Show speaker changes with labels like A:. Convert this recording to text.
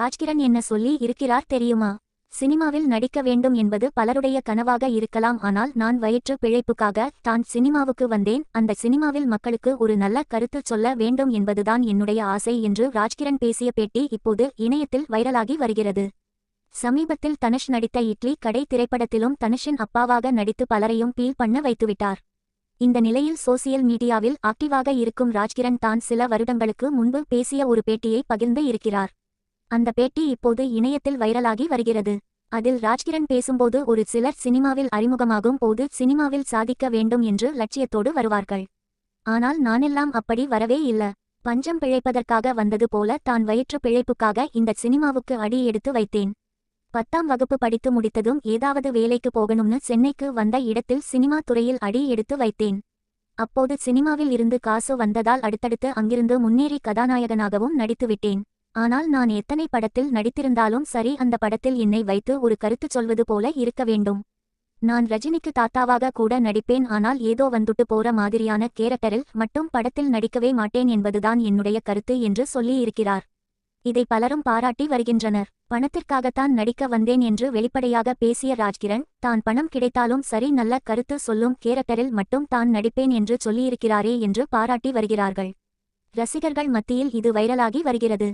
A: ராஜ்கிரண் என்ன சொல்லி இருக்கிறார் தெரியுமா? சினிமாவில் நடிக்க வேண்டும் என்பது பலருடைய கனவாக இருக்கலாம் ஆனால் நான் வயிற்று பிழைப்புக்காக தான் சினிமாவுக்கு வந்தேன். அந்த சினிமாவில் மக்களுக்கு ஒரு நல்ல கருத்து சொல்ல வேண்டும் என்பதுதான் என்னுடைய ஆசை என்று ராஜ்கிரண் பேசிய பேட்டி இப்போது இணையத்தில் வைரலாகி வருகிறது. சமீபத்தில் தனுஷ் நடித்த இட்லி கடை திரைப்படத்திலும் தனுஷின் அப்பாவாக நடித்து பலரையும் பீல் பண்ண வைத்துவிட்டார். இந்த நிலையில் சோசியல் மீடியாவில் ஆக்டிவாக இருக்கும் ராஜ்கிரண் தான் சில வருடங்களுக்கு முன்பு பேசிய ஒரு பேட்டியை பகிர்ந்து இருக்கிறார். அந்த பேட்டி இப்போது இணையத்தில் வைரலாகி வருகிறது. அதில் ராஜ்கிரண் பேசும்போது ஒரு சிலர் சினிமாவில் அறிமுகமாகும் போது சினிமாவில் சாதிக்க வேண்டும் என்று லட்சியத்தோடு வருவார்கள். ஆனால் நானெல்லாம் அப்படி வரவே இல்ல. பஞ்சம் பிழைப்பதற்காக வந்தது போல தான் வயிற்று பிழைப்புக்காக இந்த சினிமாவுக்கு அடி எடுத்து வைத்தேன். பத்தாம் வகுப்பு படித்து முடித்ததும் ஏதாவது வேலைக்கு போகணும்னு சென்னைக்கு வந்த இடத்தில் சினிமா துறையில் அடி எடுத்து வைத்தேன். அப்போது சினிமாவில் இருந்து காசு வந்ததால் அடுத்தடுத்து அங்கிருந்து முன்னேறி கதாநாயகனாகவும் நடித்துவிட்டேன் ஆனால் நான் எத்தனை படத்தில் நடித்திருந்தாலும் சரி அந்த படத்தில் என்னை வைத்து ஒரு கருத்து சொல்வது போல இருக்க வேண்டும். நான் ரஜினிக்கு தாத்தாவாக கூட நடிப்பேன் ஆனால் ஏதோ வந்துட்டு போற மாதிரியான கேரக்டரில் மட்டும் படத்தில் நடிக்கவே மாட்டேன் என்பதுதான் என்னுடைய கருத்து என்று சொல்லியிருக்கிறார். இதை பலரும் பாராட்டி வருகின்றனர். பணத்திற்காகத்தான் நடிக்க வந்தேன் என்று வெளிப்படையாக பேசிய ராஜ்கிரண் தான் பணம் கிடைத்தாலும் சரி நல்ல கருத்து சொல்லும் கேரக்டரில் மட்டும் தான் நடிப்பேன் என்று சொல்லியிருக்கிறாரே என்று பாராட்டி வருகிறார்கள். ரசிகர்கள் மத்தியில் இது வைரலாகி வருகிறது.